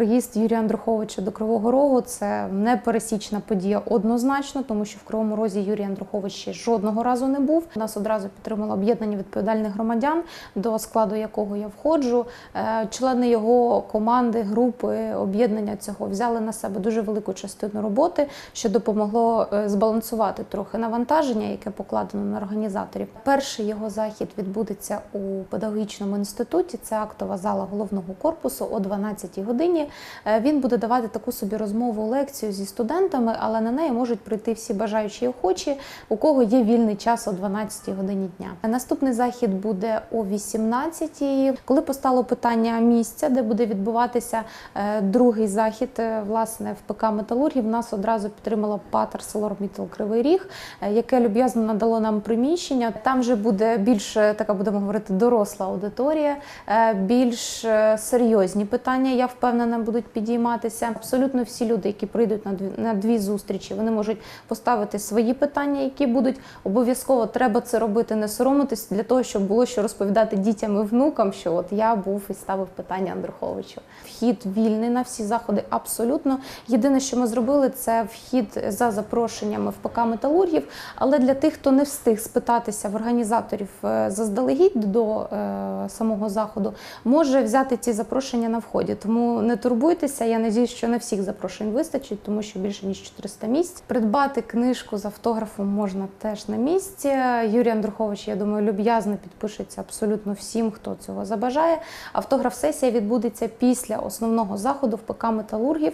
приїзд Юрія Андруховича до Кривого Рогу це непересічна подія однозначно, тому що в Кривому Розі Юрій Андрухович ще жодного разу не був. Нас одразу підтримало об'єднання відповідальних громадян, до складу якого я входжу. Е, Члени його команди, групи, об'єднання цього взяли на себе дуже велику частину роботи, що допомогло е, збалансувати трохи навантаження, яке покладено на організаторів. Перший його захід відбудеться у педагогічному інституті. Це актова зала головного корпусу о 12 годині. Е, Він буде давати таку собі розмову, лекцію зі студентами, але на неї можуть прийти всі бажаючі і охочі, у кого є вільний час о 12 годині дня. Наступний захід буде о 18-й. коли постало питання місця, де буде відбуватися е, другий захід, е, власне, в ПК Металургів, нас одразу підтримала Патер Селормітл Кривий Ріг, яке люб'язно надало нам приміщення. Там вже буде більш така, будемо говорити, доросла аудиторія, більш серйозні питання, я впевнена, будуть підійматися. Абсолютно всі люди, які прийдуть на дві, на дві зустрічі, вони можуть поставити свої питання, які будуть обов'язково треба це робити, не соромитись для того, щоб було що розповідати дітям і внукам, що от я був і ставив питання Андруховичу. Вхід вільний на всі заходи. Абсолютно єдине, що ми зробили, це вхід за запрошеннями в ПК металургів. Але для тих, хто не встиг спитатися в організаторів е, заздалегідь до е, самого заходу, може взяти ці запрошення на вході. Тому не турбуйтеся. Я надіюсь, що на всіх запрошень вистачить, тому що більше ніж 400 місць. Придбати книжку з автографом можна теж на місці. Юрій Андрухович, я думаю, люб'язно підпишеться абсолютно всім, хто цього забажає. Автограф-сесія відбудеться після основного заходу в ПК Металургів.